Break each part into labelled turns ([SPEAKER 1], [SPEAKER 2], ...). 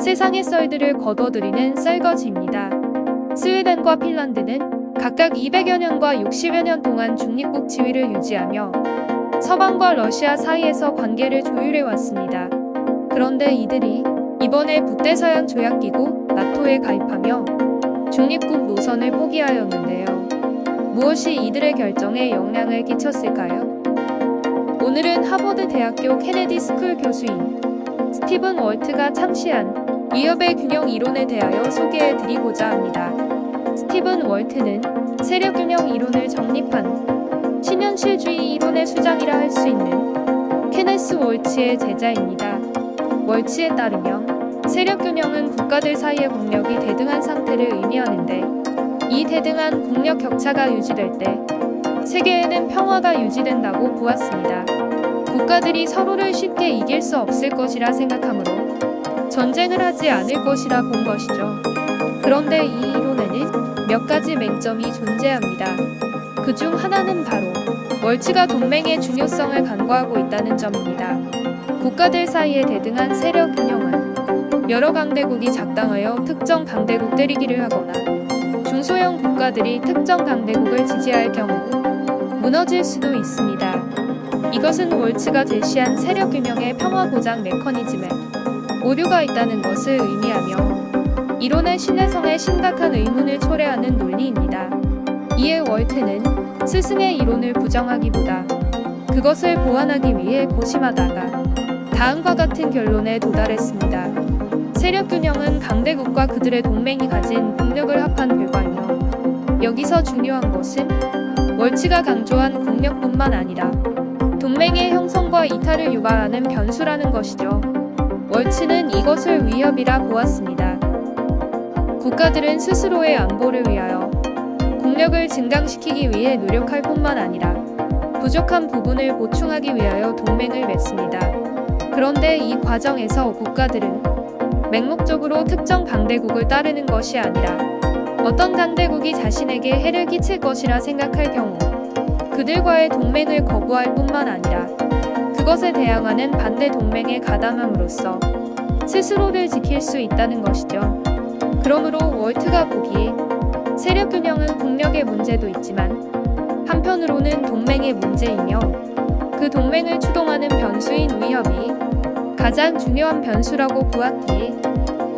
[SPEAKER 1] 세상의 썰들을 거둬들이는 썰거지입니다. 스웨덴과 핀란드는 각각 200여 년과 60여 년 동안 중립국 지위를 유지하며 서방과 러시아 사이에서 관계를 조율해 왔습니다. 그런데 이들이 이번에 북대서양 조약기구 나토에 가입하며 중립국 노선을 포기하였는데요. 무엇이 이들의 결정에 영향을 끼쳤을까요? 오늘은 하버드 대학교 케네디 스쿨 교수인 스티븐 월트가 창시한 위협의 균형 이론에 대하여 소개해 드리고자 합니다. 스티븐 월트는 세력 균형 이론을 정립한 신현실주의 이론의 수장이라 할 수 있는 케네스 월츠의 제자입니다. 월츠에 따르면 세력 균형은 국가들 사이의 국력이 대등한 상태를 의미하는데 이 대등한 국력 격차가 유지될 때 세계에는 평화가 유지된다고 보았습니다. 국가들이 서로를 쉽게 이길 수 없을 것이라 생각하므로 전쟁을 하지 않을 것이라 본 것이죠. 그런데 이 이론에는 몇 가지 맹점이 존재합니다. 그 중 하나는 바로 월츠가 동맹의 중요성을 간과하고 있다는 점입니다. 국가들 사이의 대등한 세력 균형은 여러 강대국이 작당하여 특정 강대국 때리기를 하거나 중소형 국가들이 특정 강대국을 지지할 경우 무너질 수도 있습니다. 이것은 월츠가 제시한 세력 균형의 평화 보장 메커니즘에 오류가 있다는 것을 의미하며 이론의 신뢰성에 심각한 의문을 초래하는 논리입니다. 이에 월트는 스승의 이론을 부정하기보다 그것을 보완하기 위해 고심하다가 다음과 같은 결론에 도달했습니다. 세력 균형은 강대국과 그들의 동맹이 가진 국력을 합한 결과이며 여기서 중요한 것은 월치가 강조한 국력뿐만 아니라 동맹의 형성과 이탈을 유발하는 변수라는 것이죠. 월치는 이것을 위협이라 보았습니다. 국가들은 스스로의 안보를 위하여 국력을 증강시키기 위해 노력할 뿐만 아니라 부족한 부분을 보충하기 위하여 동맹을 맺습니다. 그런데 이 과정에서 국가들은 맹목적으로 특정 강대국을 따르는 것이 아니라 어떤 강대국이 자신에게 해를 끼칠 것이라 생각할 경우 그들과의 동맹을 거부할 뿐만 아니라 그것에 대항하는 반대 동맹에 가담함으로써 스스로를 지킬 수 있다는 것이죠. 그러므로 월트가 보기에 세력 균형은 국력의 문제도 있지만 한편으로는 동맹의 문제이며 그 동맹을 추동하는 변수인 위협이 가장 중요한 변수라고 보았기에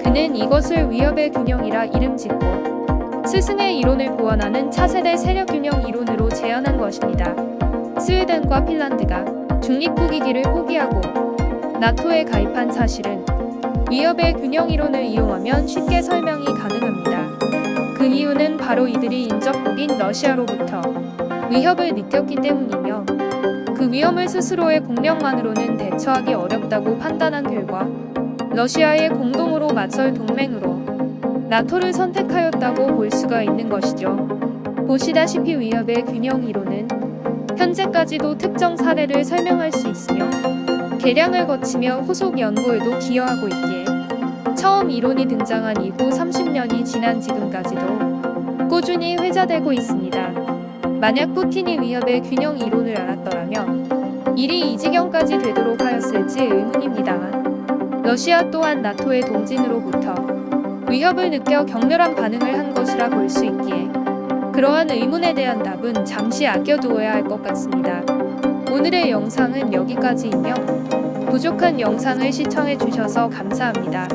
[SPEAKER 1] 그는 이것을 위협의 균형이라 이름 짓고 스승의 이론을 보완하는 차세대 세력 균형 이론으로 제안한 것입니다. 스웨덴과 핀란드가 중립국이기를 포기하고 나토에 가입한 사실은 위협의 균형 이론을 이용하면 쉽게 설명이 가능합니다. 그 이유는 바로 이들이 인접국인 러시아로부터 위협을 느꼈기 때문이며 그 위험을 스스로의 국력만으로는 대처하기 어렵다고 판단한 결과 러시아의 공동으로 맞설 동맹으로 나토를 선택하였다고 볼 수가 있는 것이죠. 보시다시피 위협의 균형 이론은 현재까지도 특정 사례를 설명할 수 있으며 개량을 거치며 후속 연구에도 기여하고 있기에 처음 이론이 등장한 이후 30년이 지난 지금까지도 꾸준히 회자되고 있습니다. 만약 푸틴이 위협의 균형 이론을 알았더라면 일이 이 지경까지 되도록 하였을지 의문입니다만 러시아 또한 나토의 동진으로부터 위협을 느껴 격렬한 반응을 한 것이라 볼 수 있기에 그러한 의문에 대한 답은 잠시 아껴두어야 할 것 같습니다. 오늘의 영상은 여기까지이며 부족한 영상을 시청해 주셔서 감사합니다.